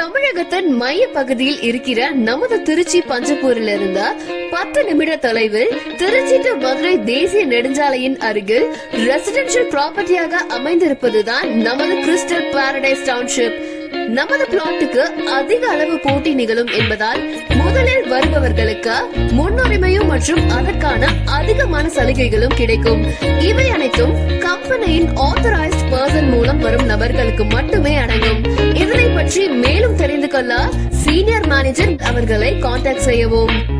தமிழகத்தின் மைய பகுதியில் இருக்கிற நமது திருச்சி பஞ்சப்பூரில் இருந்த பத்து நிமிட தொலைவில் திருச்சி டு மதுரை தேசிய நெடுஞ்சாலையின் அருகில் ரெசிடென்ஷியல் ப்ராப்பர்ட்டியாக அமைந்திருப்பதுதான் நமது கிறிஸ்டல் பாரடைஸ் டவுன்ஷிப் நமது பிளாட்டுக்கு அதிக அளவு போட்டி நிகழும் என்பதால் முதலில் வருபவர்களுக்கு முன்னுரிமையும் மற்றும் அதற்கான அதிகமான சலுகைகளும் கிடைக்கும். இவை அனைத்தும் கம்பெனியின் ஆத்தரைஸ்ட் பர்சன் மூலம் வரும் நபர்களுக்கு மட்டுமே அடங்கும். இதனை பற்றி மேலும் தெரிந்து கொள்ள சீனியர் மேனேஜர் அவர்களை காண்டாக்ட் செய்யவும்.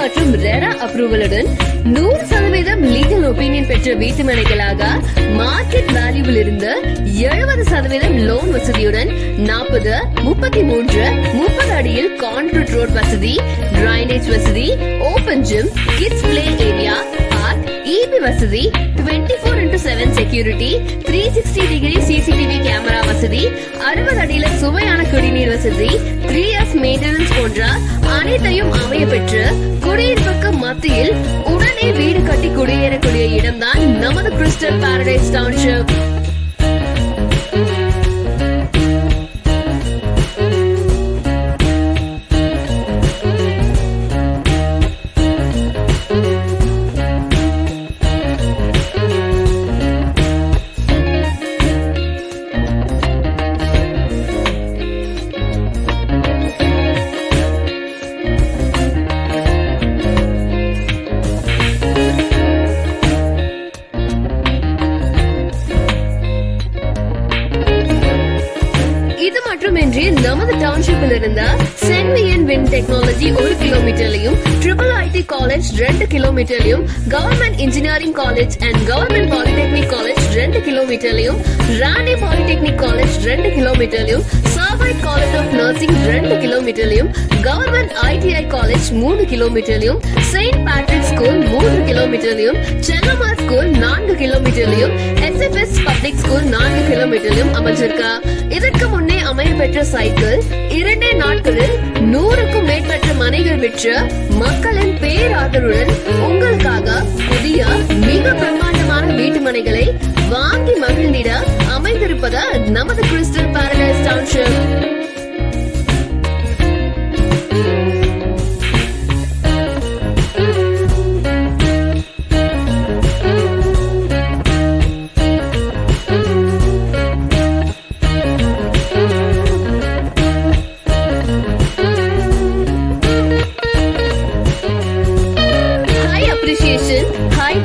மற்றும் ரெரா அப்ரூவலுடன் நூறு சதவீதம் லீகல் ஒப்பீனியன் பெற்ற வீட்டு மனைகளாக மார்க்கெட் வேல்யூவில் இருந்து எழுபது சதவீதம் லோன் வசதியுடன் நாற்பது முப்பத்தி மூன்று முப்பது அடியில் கான்கிரீட் ரோட் வசதி டிரைனேஜ் வசதி open gym kids play area park EB வசதி twenty four into seven security three sixty degree CCTV camera வசதி அறுபது அடியில சுவையான குடிநீர் வசதி த்ரீ சர்வீஸ் மெயின்டெனன்ஸ் போன்ற அனைத்தையும் அமைய பெற்று குடியிருப்புக்கு மத்தியில் உடனே வீடு கட்டி குடியேறக்கூடிய இடம்தான் நமது கிறிஸ்டல் பாரடைஸ் டவுன்ஷிப் இது நமது டவுன்ஷிப்பில் இருந்த சென்வியன் வின் டெக்னாலஜி ஒரு கிலோமீட்டர்லயும் ட்ரிபிள் ஐடி காலேஜ் ரெண்டு கிலோமீட்டர்லயும் government engineering college and government polytechnic college ரெண்டு கிலோமீட்டர்லயும் ராணி பாலிடெக்னிக் காலேஜ் ரெண்டு கிலோமீட்டர்லயும் சாபாய் காலேஜ் ஆஃப் நர்சிங் ரெண்டு கிலோமீட்டர்லயும் கவர்மெண்ட் ஐடிஐ காலேஜ் மூணு கிலோமீட்டர்லயும் செயின்ட் பேட்ரிக் ஸ்கூல் மூன்று கிலோமீட்டர்லயும் சென்னமார் ஸ்கூல் நான்கு கிலோமீட்டர்லயும் எஸ்எஃப்எஸ் பப்ளிக் ஸ்கூல் நான்கு கிலோமீட்டர்லயும் அமைச்சிருக்கா இதற்கு அமைய பெற்ற சைக்கிள் இரண்டே நாட்களில் நூறுக்கும் மேற்பட்ட மனைகள் விற்று மக்களின் பேராதருடன் உங்களுக்காக புதிய மிக பிரம்மாண்டமான வீட்டு மனைகளை வாங்கி மகிழ்ந்திட அமைந்திருப்பது நமது கிறிஸ்டல் பாரடைஸ் டவுன்ஷிப்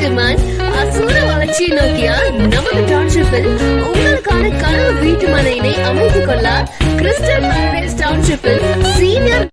ஹை அசூர வளர்ச்சியை நோக்கிய? நமது டவுன்ஷிப்பில் உங்களுக்கான கனவு வீட்டு மனையினை அமைத்துக் கொள்ள கிறிஸ்டல் டவுன்ஷிப்பில் சீனியர்